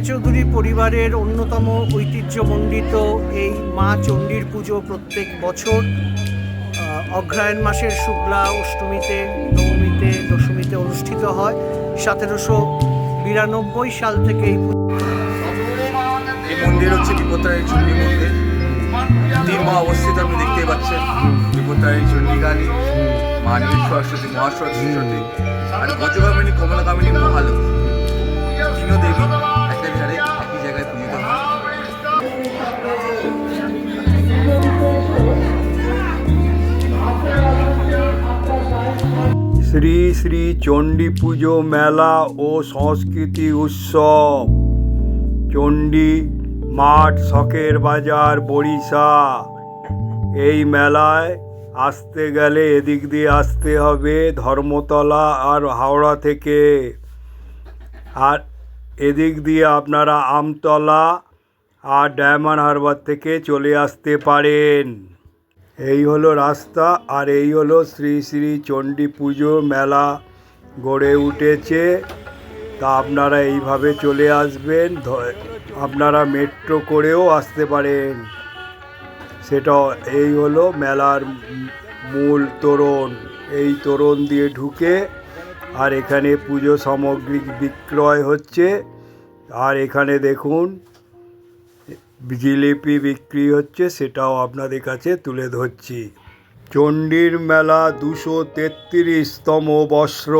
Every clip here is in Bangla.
রায়চৌধুরী পরিবারের অন্যতম ঐতিহ্যমণ্ডিত এই মা চণ্ডীর পুজো প্রত্যেক বছর আহ, অগ্রহায়ণ মাসের শুক্লা অষ্টমীতে নবমীতে দশমীতে অনুষ্ঠিত হয়। সতেরোশো বিরানব্বই সাল থেকে এই এই মন্দির হচ্ছে বিপত্তারিণী চণ্ডী মন্দির। তিন মা অবস্থিত আপনি দেখতে পাচ্ছেন। বিপত্তারিণী চণ্ডী কালী মা সরস্বতী মহাসরস্বতী আর গজগামিনী কমলাকামিনী মহালক্ষ্মী। শ্রী শ্রী চণ্ডী পুজো মেলা ও সংস্কৃতি উৎসব। চণ্ডী মাঠ শখের বাজার বড়িশা এই মেলায় আসতে গেলে এদিক দিয়ে আসতে হবে ধর্মতলা আর হাওড়া থেকে। আর এদিক দিয়ে আপনারা আমতলা আর ডায়মন্ড হারবার থেকে চলে আসতে পারেন। এই হলো রাস্তা আর এই হলো শ্রী শ্রী চণ্ডী পুজো মেলা গড়ে উঠেছে। তা আপনারা এইভাবে চলে আসবেন আপনারা মেট্রো করেও আসতে পারেন। সেটা এই হলো মেলার মূল তোরণ। এই তোরণ দিয়ে ঢুকে আর এখানে পুজো সামগ্রী বিক্রয় হচ্ছে। আর এখানে দেখুন জিলিপি বিক্রি হচ্ছে, সেটাও আপনাদের কাছে তুলে ধরছি। চণ্ডীর মেলা দুশো তেত্রিশতম বস্ত্র।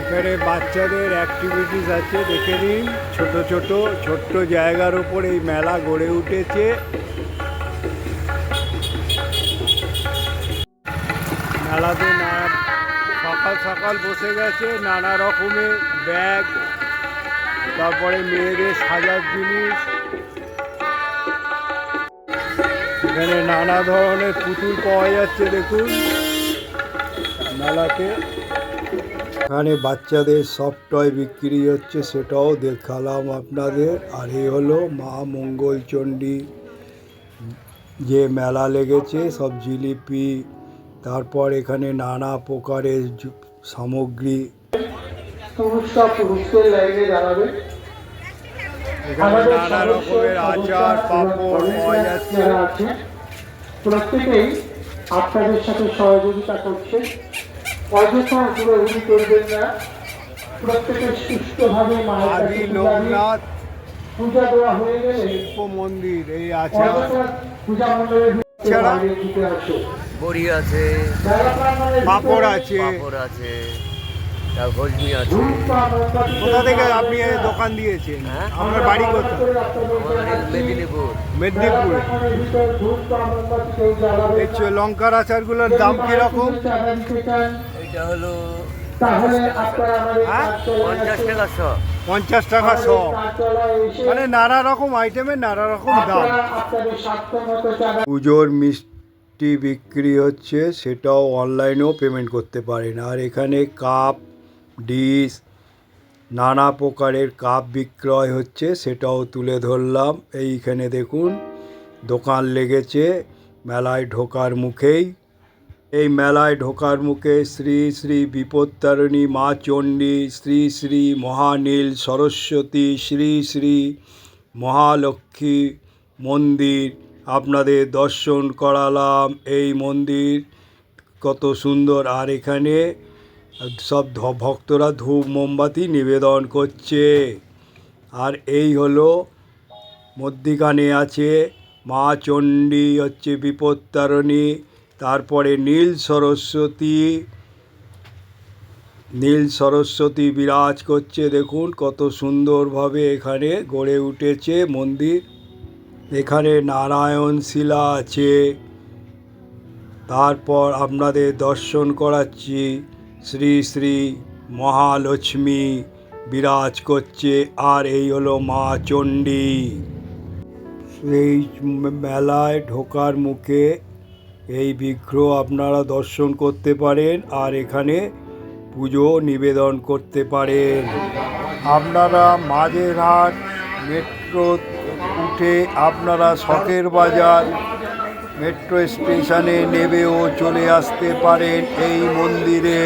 এখানে বাচ্চাদের অ্যাক্টিভিটিস আছে, দেখে নিন। ছোট ছোট, ছোট্ট জায়গার উপর এই মেলা গড়ে উঠেছে। মেলাতে না সকাল সকাল বসে গেছে, নানা রকমের ব্যাগ, তারপরে মেয়েদের সাজার জিনিস। এখানে নানা ধরনের পুতুল পাওয়া যাচ্ছে, দেখুন, মেলাতে। এখানে বাচ্চাদের সব টয় বিক্রি হচ্ছে, সেটাও দেখালাম আপনাদের। আর এই হলো মা মঙ্গলচণ্ডী, যে মেলা লেগেছে, সব জিলিপি তারপর এখানে নানা প্রকারের সামগ্রী। পুরুষরা পুরুষদের লাইনে দাঁড়াবে এখানে নানা রকমের আচার পাঁপড় পাওয়া যাচ্ছে প্রত্যেকেই আপনাদের সাথে সহযোগিতা করছে। অযথা ঘুরাঘুরি করবেন না। মায়ের পূজা লোকনাথ পূজা দেওয়া হয়ে গেলে মন্দির এই আচার। পূজা ভিতরে দিতে আসো বড়ি আছে পাঁপড় আছে। পাঁপড় আছে তার ভজমি আছে। কোথা থেকে আপনি দোকান দিয়েছেন? হ্যাঁ? আপনার বাড়ি কোথায়? মেদিনীপুর। মেদিনীপুর। লঙ্কার আচারগুলোর দাম কীরকম? এটা হলো হ্যাঁ? পঞ্চাশ টাকা শ টাকা শ মানে নানা রকম আইটেমের নানা রকম দাম। পুজোর মিষ্টি বিক্রি হচ্ছে, সেটাও অনলাইনেও পেমেন্ট করতে পারেন। আর এখানে কাপ ডিশ নানা প্রকারের কাপ বিক্রয় হচ্ছে, সেটাও তুলে ধরলাম। এইখানে দেখুন, দোকান লেগেছে, মেলায় ঢোকার মুখেই। এই মেলায় ঢোকার মুখে শ্রী শ্রী বিপত্তারিণী, মা চণ্ডী, শ্রী শ্রী মহানীল সরস্বতী, শ্রী শ্রী মহালক্ষ্মী মন্দির আপনাদের দর্শন করালাম এই মন্দির। কত সুন্দর। আর এখানে সব ভক্তরা ধূপ মোমবাতি নিবেদন করছে। আর এই হলো মধ্যিখানে আছে মা চণ্ডী, হচ্ছে বিপত্তারণী, তারপরে নীল সরস্বতী। নীল সরস্বতী বিরাজ করছে। দেখুন কত সুন্দরভাবে এখানে গড়ে উঠেছে মন্দির। এখানে নারায়ণ শিলা আছে। তারপর আপনাদের দর্শন করাচ্ছি, শ্রী শ্রী মহালক্ষ্মী বিরাজ করছে, আর এই হলো মা চণ্ডী। এই মেলায় ঢোকার মুখে এই বিগ্রহ আপনারা দর্শন করতে পারেন, আর এখানে পুজো নিবেদন করতে পারেন। আপনারা মাঝেরহাট মেট্রো উঠে আপনারা শখের বাজার মেট্রো স্টেশনে নেবেও চলে আসতে পারেন এই মন্দিরে।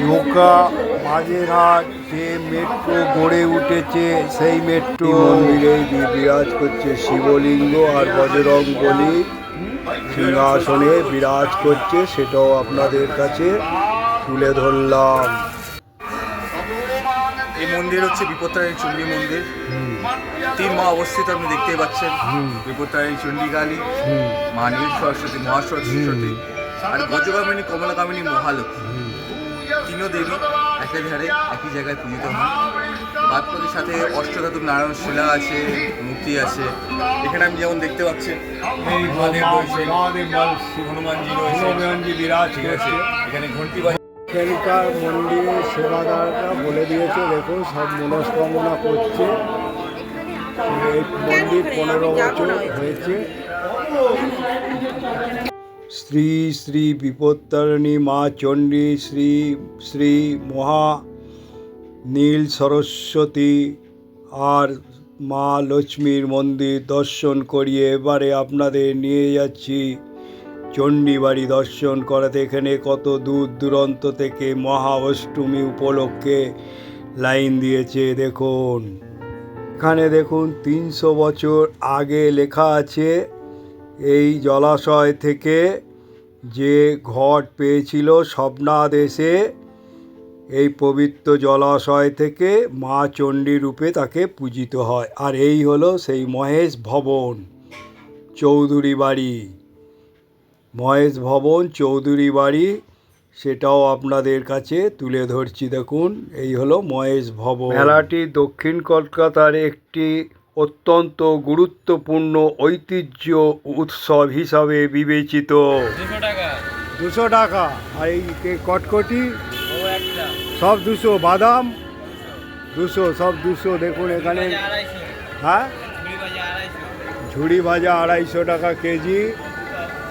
নৌকা, মাঝেরহাট, যে মেট্রো গড়ে উঠেছে, সেই মেট্রো মন্দিরে বিরাজ করছে শিবলিঙ্গ আর বজরং বলি। সিংহাসনে বিরাজ করছে, সেটাও আপনাদের কাছে তুলে ধরলাম। মন্দির হচ্ছে বিপত্তারিণী চণ্ডী মন্দির। তিন মা অবস্থিত আপনি দেখতেই পাচ্ছেন। বিপত্তারিণী চণ্ডী কালী মা নীল সরস্বতী মহাসরস্বতী আর গজকামিনী কমলাকামিনী মহালক্ষ্মী। তিনও দেবী একই ধারে একই জায়গায় পূজিত হন। বাদপতির সাথে অষ্টধাতুর নারায়ণ শিলা আছে মূর্তি আছে। এখানে আমি যেমন দেখতে পাচ্ছি মহাদেব রয়েছেন হনুমানজি রয়েছে বিরাজ ঠিক আছে এখানে ঘন্টি এখানকার মন্দিরে সেবাদাররা বলে দিয়েছে, দেখুন, সব মনস্কামনা করছে। এই মন্দির পনেরো বছর হয়েছে। শ্রী শ্রী বিপত্তারিণী মা চণ্ডী, শ্রী শ্রী মহা নীল সরস্বতী আর মা লক্ষ্মীর মন্দির দর্শন করিয়ে এবারে আপনাদের নিয়ে যাচ্ছি। চণ্ডীবাড়ি দর্শন করাতে এখানে কত দূর দূরান্ত থেকে মহা অষ্টমী উপলক্ষে লাইন দিয়েছে, দেখুন। এখানে দেখুন, তিনশো বছর আগে লেখা আছে, এই জলাশয় থেকে যে ঘট পেয়েছিল স্বপ্নাদেশে এই পবিত্র জলাশয় থেকে মা চণ্ডী রূপে তাকে পূজিত হয়। আর এই হলো সেই মহেশ ভবন, চৌধুরী বাড়ি। মহেশ ভবন চৌধুরী বাড়ি সেটাও আপনাদের কাছে তুলে ধরছি। দেখুন এই হলো মহেশ ভবন। মেলাটি দক্ষিণ কলকাতার একটি অত্যন্ত গুরুত্বপূর্ণ ঐতিহ্য উৎসব হিসাবে বিবেচিত। দুশো টাকা। আর এই কটকটি সব দুশো। বাদাম দুশো সব দুশো। দেখুন এখানে। হ্যাঁ? ঝুড়ি ভাজা আড়াইশো টাকা কেজি।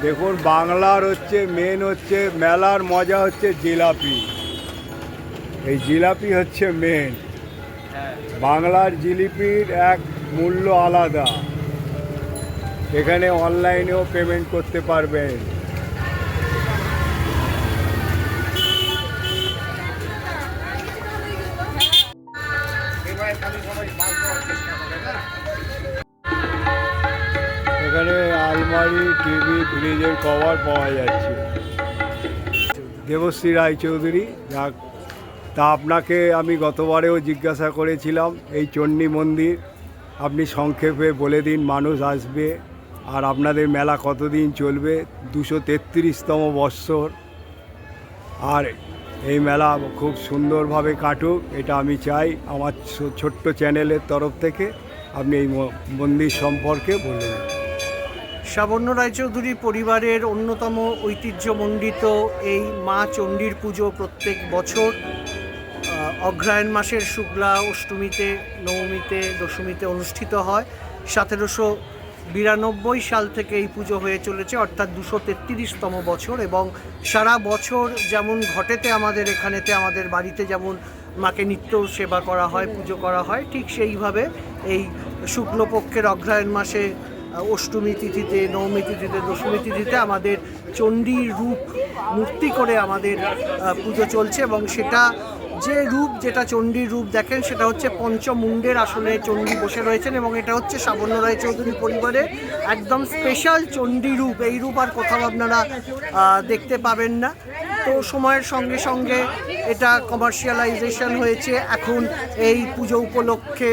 দেখুন বাংলার হচ্ছে মেন হচ্ছে মেলার মজা হচ্ছে জিলাপি। এই জিলাপি হচ্ছে মেন বাংলার জিলিপির এক মূল্য আলাদা। এখানে অনলাইনেও পেমেন্ট করতে পারবেন। টিভি, ফ্রিজের কভার পাওয়া যাচ্ছে। দেবশ্রী রায়চৌধুরী, যাক, তা আপনাকে আমি গতবারেও জিজ্ঞাসা করেছিলাম, এই চণ্ডী মন্দির, আপনি সংক্ষেপে বলে দিন মানুষ আসবে, আর আপনাদের মেলা কতদিন চলবে, দুশো তেত্রিশতম বৎসর, আর এই মেলা খুব সুন্দরভাবে কাটুক, এটা আমি চাই আমার ছোট্ট চ্যানেলের তরফ থেকে, আপনি এই মন্দির সম্পর্কে বলে বলুন। সাবর্ণ রায়চৌধুরী পরিবারের অন্যতম ঐতিহ্যমণ্ডিত এই মা চণ্ডীর পুজো প্রত্যেক বছর আহ, অগ্রহায়ণ মাসের শুক্লা অষ্টমীতে নবমীতে দশমীতে অনুষ্ঠিত হয়। সতেরোশো বিরানব্বই সাল থেকে এই পুজো হয়ে চলেছে অর্থাৎ দুশো তেত্রিশতম বছর এবং সারা বছর যেমন ঘটেতে আমাদের এখানেতে আমাদের বাড়িতে যেমন মাকে নিত্য সেবা করা হয় পুজো করা হয় ঠিক সেইভাবে এই শুক্লপক্ষের অগ্রহায়ণ মাসে অষ্টমী তিথিতে, নবমী তিথিতে, দশমী তিথিতে আমাদের চণ্ডীর রূপ মূর্তি করে আমাদের পুজো চলছে এবং সেটা যে রূপ যেটা চণ্ডীর রূপ দেখেন সেটা হচ্ছে পঞ্চমুণ্ডের আসলে চণ্ডী বসে রয়েছেন এবং এটা হচ্ছে সাবর্ণ রায় চৌধুরী পরিবারে একদম স্পেশাল চণ্ডী রূপ। এই রূপ আর কোথাও আপনারা দেখতে পাবেন না। তো সময়ের সঙ্গে সঙ্গে এটা কমার্শিয়ালাইজেশন হয়েছে। এখন এই পুজো উপলক্ষে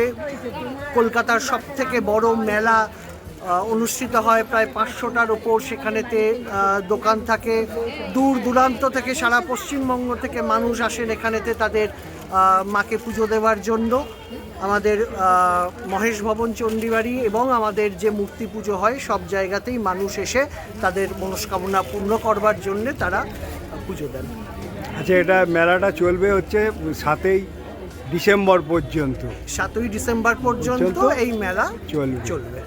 কলকাতার সব থেকে বড় মেলা অনুষ্ঠিত হয় প্রায় পাঁচশোটার ওপর সেখানেতে দোকান থাকে। দূর দূরান্ত থেকে সারা পশ্চিমবঙ্গ থেকে মানুষ আসেন এখানেতে তাদের মাকে পুজো দেওয়ার জন্য। আমাদের মহেশ ভবন চণ্ডীবাড়ি এবং আমাদের যে মূর্তি পুজো হয় সব জায়গাতেই মানুষ এসে তাদের মনস্কামনা পূর্ণ করবার জন্যে তারা পুজো দেন। আচ্ছা এটা মেলাটা চলবে হচ্ছে সাতই ডিসেম্বর পর্যন্ত। সাতই ডিসেম্বর পর্যন্ত এই মেলা চলবে। চলবে।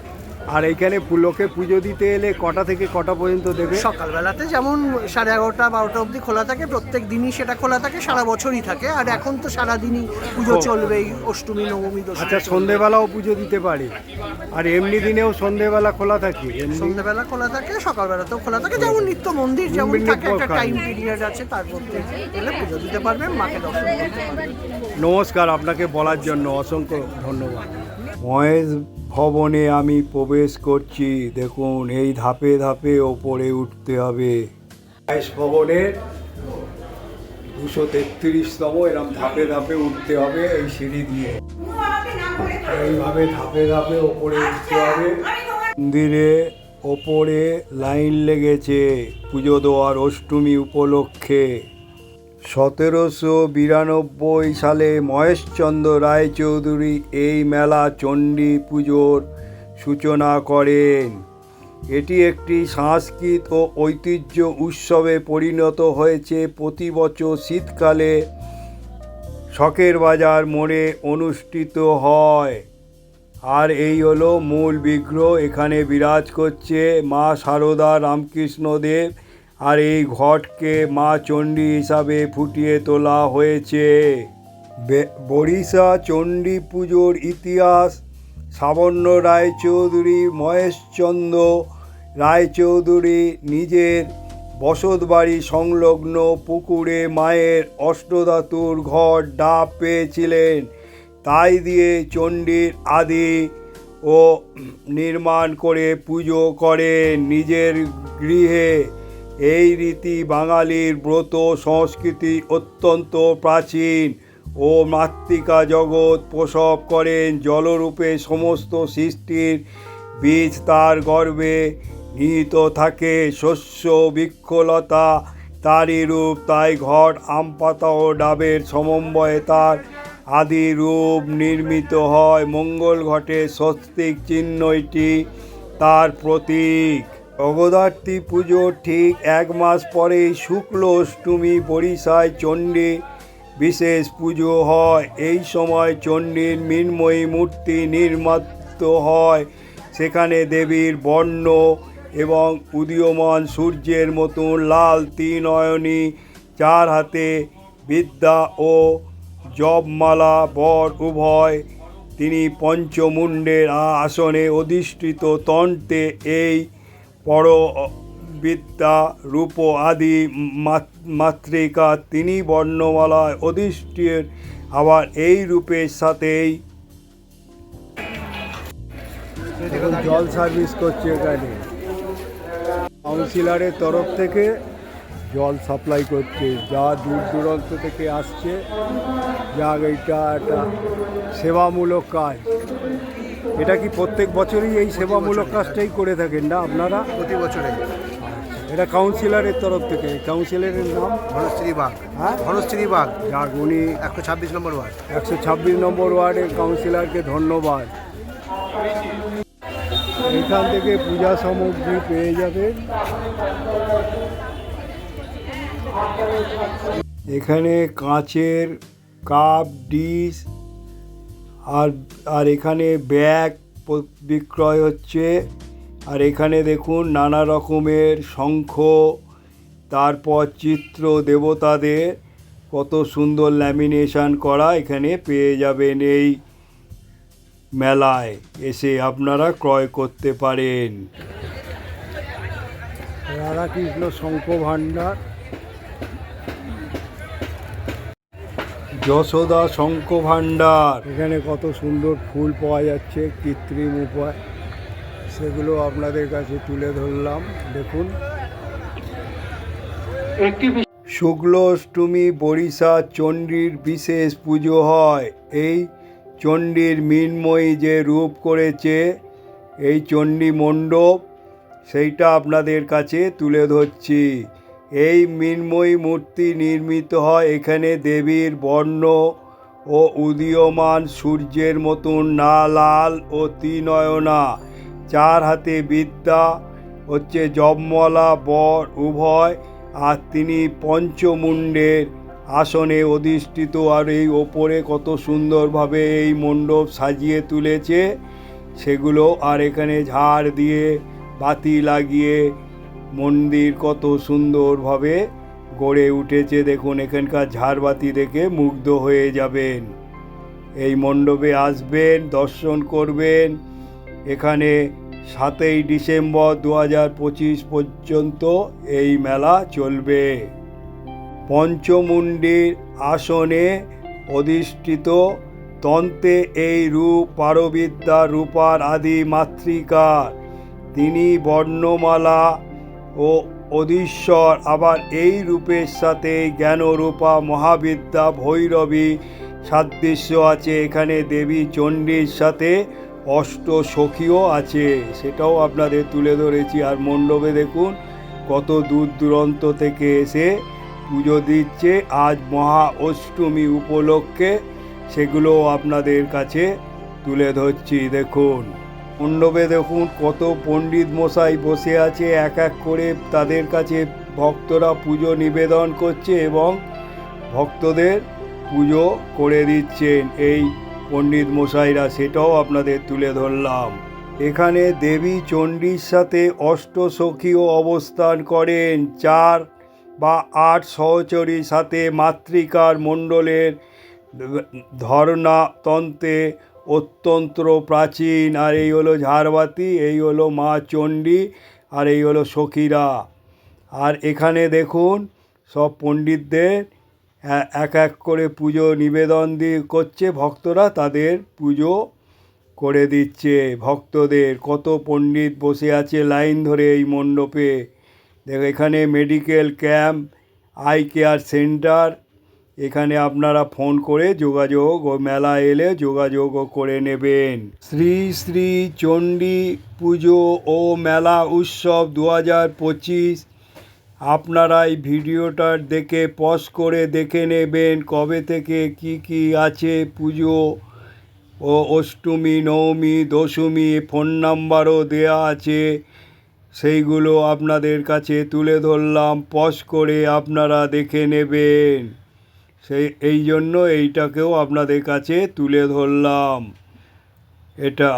আর এইখানে লোকে পুজো দিতে এলে কটা থেকে কটা পর্যন্ত দেবে? সকালবেলাতে যেমন সাড়ে এগারোটা বারোটা অবধি খোলা থাকে প্রত্যেক দিনই সেটা খোলা থাকে সারা বছরই থাকে। আর এখন তো সারা দিনই পুজো। চলবেই অষ্টমী নবমী দশমী। আচ্ছা সন্ধেবেলাও পুজো দিতে পারে। আর এমনি দিনেও সন্ধেবেলা খোলা থাকে? এমনি? সন্ধ্যেবেলা খোলা থাকে সকালবেলাতেও খোলা থাকে। যেমন নিত্য মন্দির যেমন থাকে একটা। টাইম পিরিয়ড আছে তার মধ্যে এলে পুজো দিতে পারবেন মাকে দর্শন করতে পারবেন। নমস্কার আপনাকে বলার জন্য অসংখ্য ধন্যবাদ। মহেশ ভবনে আমি প্রবেশ করছি। দেখুন, এই ধাপে ধাপে ওপরে উঠতে হবে। মহেশ ভবনের দুশো তেত্রিশতম এরকম ধাপে ধাপে উঠতে হবে এই সিঁড়ি দিয়ে। এইভাবে ধাপে ধাপে ওপরে উঠতে হবে। মন্দিরে ওপরে লাইন লেগেছে। পুজো দেওয়ার অষ্টমী উপলক্ষে। সতেরোশো বিরানব্বই সালে মহেশচন্দ্র রায়চৌধুরী এই মেলা চণ্ডী পুজোর সূচনা করেন। এটি একটি সংস্কৃত ও ঐতিহ্য উৎসবে পরিণত হয়েছে। প্রতি বছর শীতকালে শখের বাজার মোড়ে অনুষ্ঠিত হয়। আর এই হলো মূল বিগ্রহ। এখানে বিরাজ করছে মা সারদা রামকৃষ্ণদেব আর এই ঘটকে মা চণ্ডী হিসাবে ফুটিয়ে তোলা হয়েছে। বরিশা চণ্ডী পুজোর ইতিহাস সাবর্ণ রায়চৌধুরী মহেশচন্দ্র। রায়চৌধুরী নিজের বসতবাড়ি সংলগ্ন পুকুরে মায়ের অষ্টধাতুর ঘর ডাব পেয়েছিলেন। তাই দিয়ে চণ্ডীর আদি ও নির্মাণ করে পুজো করেন নিজের গৃহে এই রীতি বাঙালির ব্রত সংস্কৃতি অত্যন্ত প্রাচীন ও মাতৃকা জগৎ প্রসব করেন জলরূপে সমস্ত সৃষ্টির বীজ তার গর্ভে নিহিত থাকে, শস্য, বৃক্ষলতা তারই রূপ, তাই ঘট, আম পাতা ও ডাবের সমন্বয়ে তার আদি রূপ নির্মিত হয়। মঙ্গল ঘটে স্বস্তিক চিহ্নটি তার প্রতীক। জগদ্ধাত্রী পুজোর ঠিক এক মাস পরেই শুক্ল অষ্টমী বরিশায় চণ্ডী। বিশেষ পুজো হয়। এই সময় চণ্ডীর মৃন্ময়ী মূর্তি নির্মাত হয়। সেখানে দেবীর বর্ণ এবং উদীয়মান সূর্যের মতন লাল ত্রিনয়নী, চার হাতে বিদ্যা ও জপমালা, বর উভয়। তিনি পঞ্চমুণ্ডের আসনে অধিষ্ঠিত তন্ত্রে এই পর বিদ্যা রূপ আদি মাত- মাতৃকা তিনি বর্ণমালায় অধিষ্ঠিত আবার এই রূপের সাথেই জল সার্ভিস করছে এখানে। কাউন্সিলরের তরফ থেকে জল সাপ্লাই করছে। যা দূর দূরান্ত থেকে আসছে। যা এটা একটা সেবামূলক কাজ। এটা কি প্রত্যেক বছরই এই সেবামূলক কাজটাই করে থাকেন না আপনারা? প্রতি বছরে এটা কাউন্সিলরের তরফ থেকে কাউন্সিলরের নাম? ধনশ্রী বাগ। হ্যাঁ? ধনশ্রী বাগ। যাক উনি একশো ছাব্বিশ নম্বর ওয়ার্ড। একশো ছাব্বিশ নম্বর ওয়ার্ডের কাউন্সিলরকে ধন্যবাদ। এখান থেকে পূজা সামগ্রী পেয়ে যাবেন। এখানে কাঁচের কাপ ডিশ আর আর এখানে ব্যাগ বিক্রয় হচ্ছে। আর এখানে দেখুন নানা রকমের শঙ্খ, তারপর চিত্র দেবতাদের। কত সুন্দর ল্যামিনেশন করা এখানে পেয়ে যাবেন এই মেলায়। এসে আপনারা ক্রয় করতে পারেন। রাধাকৃষ্ণ শঙ্খ ভাণ্ডার। যশোদা শঙ্খ ভাণ্ডার এখানে কত সুন্দর ফুল পাওয়া যাচ্ছে কৃত্রিম উপায়। সেগুলো আপনাদের কাছে তুলে ধরলাম দেখুন। শুক্ল অষ্টমী বরিশা চণ্ডীর বিশেষ পুজো হয়। এই চণ্ডীর মৃন্ময়ী যে রূপ করেছে এই চণ্ডী মণ্ডপ সেইটা আপনাদের কাছে তুলে ধরছি। এই মৃন্ময়ী মূর্তি নির্মিত হয় এখানে দেবীর বর্ণ ও উদীয়মান সূর্যের মতন না লাল ও ত্রিনয়না। চার হাতে বিদ্যা, হচ্ছে জপমালা, বর, উভয়, আর তিনি পঞ্চমুণ্ডের আসনে অধিষ্ঠিত। আর এই ওপরে কত সুন্দরভাবে এই মণ্ডপ সাজিয়ে তুলেছে, সেগুলো আর এখানে ঝাড় দিয়ে বাতি লাগিয়ে মন্দির কত সুন্দরভাবে গড়ে উঠেছে। দেখুন, এখানকার ঝাড়বাতি দেখে মুগ্ধ হয়ে যাবেন। এই মণ্ডপে আসবেন, দর্শন করবেন। এখানে সাতই ডিসেম্বর দু হাজার পঁচিশ পর্যন্ত এই মেলা চলবে। পঞ্চমুণ্ডির আসনে অধিষ্ঠিত তন্তে এই রূপ পারবিদ্যা রূপার আদি মাতৃকার। তিনি বর্ণমালা ও অধীশ্বর আবার এই রূপের সাথে জ্ঞানরূপা মহাবিদ্যা ভৈরবী সাদৃশ্য আছে। এখানে দেবী চণ্ডীর সাথে অষ্ট সখীও আছে। সেটাও আপনাদের তুলে ধরেছি। আর মণ্ডপে দেখুন, কত দূর দূরান্ত থেকে এসে পুজো দিচ্ছে। আজ মহা অষ্টমী উপলক্ষে সেগুলো আপনাদের কাছে তুলে ধরছি। দেখুন। মণ্ডপে দেখুন কত পণ্ডিত মশাই বসে আছে, এক এক করে তাদের কাছে ভক্তরা পুজো নিবেদন করছে এবং ভক্তদের পুজো করে দিচ্ছেন। এই পণ্ডিত মশাইরা, সেটাও আপনাদের তুলে ধরলাম। এখানে দেবী চণ্ডীর সাথে অষ্টসখীও অবস্থান করেন। চার বা আট সহচরীর সাথে মাতৃকার মণ্ডলের ধর্ণা তন্ত্রে অত্যন্ত প্রাচীন। আর এই হলো ঝাড়বাতি, এই হলো মা চণ্ডী, আর এই হলো সখীরা। আর এখানে দেখুন, সব পণ্ডিতদের এক এক করে পুজো নিবেদন দিয়ে করছে। ভক্তরা তাদের পুজো করে দিচ্ছে। ভক্তদের, কত পণ্ডিত বসে আছে লাইন ধরে এই মণ্ডপে। দেখ, এখানে medical camp eye care centre এখানে আপনারা ফোন করে যোগাযোগ ও মেলা এলে যোগাযোগও করে নেবেন। শ্রী শ্রী চণ্ডী পুজো ও মেলা উৎসব দু হাজার পঁচিশ। আপনারা এই ভিডিওটার দেখে, পজ করে দেখে নেবেন কবে থেকে কি কি আছে পুজো ও অষ্টমী, নবমী, দশমী, ফোন নাম্বারও দেয়া আছে। সেইগুলো আপনাদের কাছে তুলে ধরলাম, পজ করে আপনারা দেখে নেবেন। সেই, এই জন্য এইটাকেও আপনাদের কাছে তুলে ধরলাম। এটা,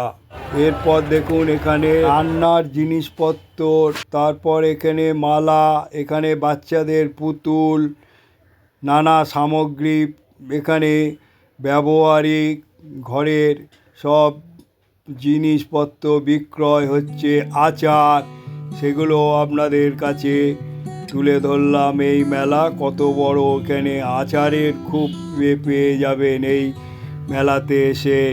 এরপর দেখুন এখানে রান্নার জিনিসপত্র তারপর এখানে মালা, এখানে বাচ্চাদের পুতুল, নানা সামগ্রী, এখানে ব্যবহারিক ঘরের সব জিনিসপত্র বিক্রয় হচ্ছে, আচার, সেগুলো আপনাদের কাছে তুলে ধরলাম এই মেলা। কত বড় এখানে আচারের খুব পেয়ে যাবেন এই মেলাতে এসে।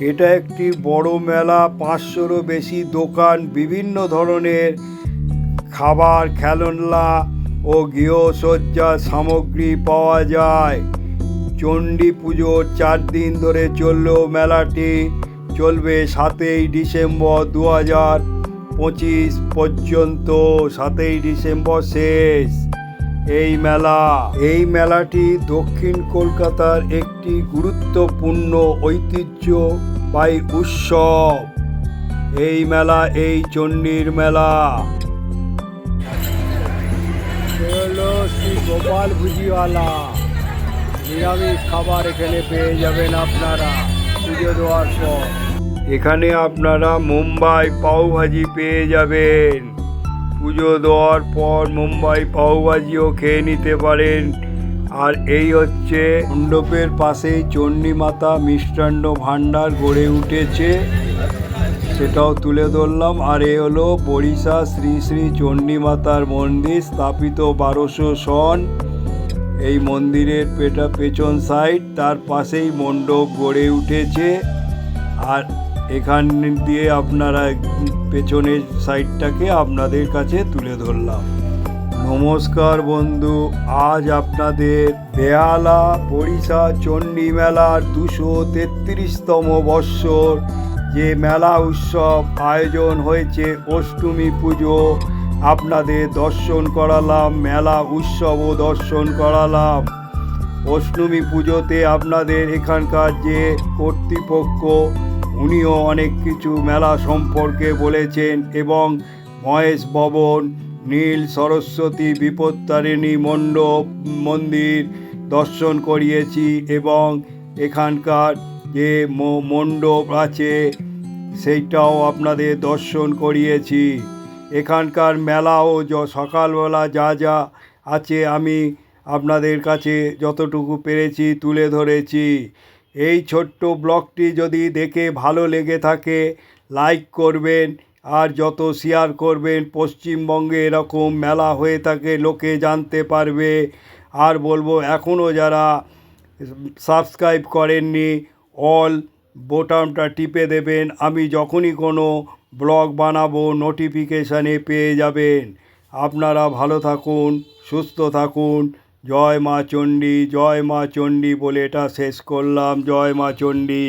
এটা একটি বড় মেলা, পাঁচশোরও বেশি দোকান, বিভিন্ন ধরনের খাবার, খেলনা ও গৃহসজ্জার সামগ্রী পাওয়া যায়। চণ্ডী পুজোর চার দিন ধরে চললেও মেলাটি চলবে সাতই ডিসেম্বর দু হাজার পঁচিশ পর্যন্ত সাতই ডিসেম্বর শেষ। এই মেলা, এই মেলাটি দক্ষিণ কলকাতার একটি গুরুত্বপূর্ণ ঐতিহ্যবাহী উৎসব। এই মেলা, এই চণ্ডীর মেলা। শ্রী গোপাল ভুজিওয়ালা। নিরামিষ খাবার এখানে পেয়ে যাবেন আপনারা, পুজো দেওয়ার পর। এখানে আপনারা মুম্বাই পাওভাজি পেয়ে যাবেন। পুজো দেওয়ার পর মুম্বাই পাওভাজিও খেয়ে নিতে পারেন। আর এই হচ্ছে মণ্ডপের পাশেই চণ্ডীমাতা মিষ্টান্ন ভাণ্ডার গড়ে উঠেছে। সেটাও তুলে ধরলাম। আর এ হলো বরিশা শ্রী শ্রী চণ্ডীমাতার মন্দির স্থাপিত বারোশো সন। এই মন্দিরের পেটা পেছন সাইড তার পাশেই মণ্ডপ গড়ে উঠেছে। আর এখান দিয়ে আপনারা পেছনের সাইডটাকে আপনাদের কাছে তুলে ধরলাম। নমস্কার বন্ধু, আজ আপনাদের বেহালা বরিশা চণ্ডী মেলার দুশো তেত্রিশতম বৎসর যে মেলা উৎসব আয়োজন হয়েছে অষ্টমী পুজো, আপনাদের দর্শন করালাম, মেলা উৎসবও দর্শন করালাম। অষ্টমী পুজোতে আপনাদের এখানকার যে কর্তৃপক্ষ উনিও অনেক কিছু মেলা সম্পর্কে বলেছেন এবং মহেশ ভবন, নীল সরস্বতী বিপত্তারিণী মণ্ডপ, মন্দির দর্শন করিয়েছি এবং এখানকার যে মণ্ডপ আছে সেইটাও আপনাদের দর্শন করিয়েছি। এখানকার মেলা ও য- সকালবেলা যা যা আছে আমি আপনাদের কাছে যতটুকু পেরেছি তুলে ধরেছি। এই ছোট্ট ব্লগটি যদি দেখে ভালো লেগে থাকে, লাইক করবেন আর যত শেয়ার করবেন, পশ্চিমবঙ্গে এরকম মেলা হয়ে থাকে, লোকে জানতে পারবে। আর বলব এখনও যারা সাবস্ক্রাইব করেননি অল বোটামটা টিপে দেবেন। আমি যখনই কোনো ব্লগ বানাবো নোটিফিকেশানে পেয়ে যাবেন। আপনারা ভালো থাকুন, সুস্থ থাকুন। জয় মা চণ্ডী জয় মা চণ্ডী বলে এটা শেষ করলাম। জয় মা চণ্ডী।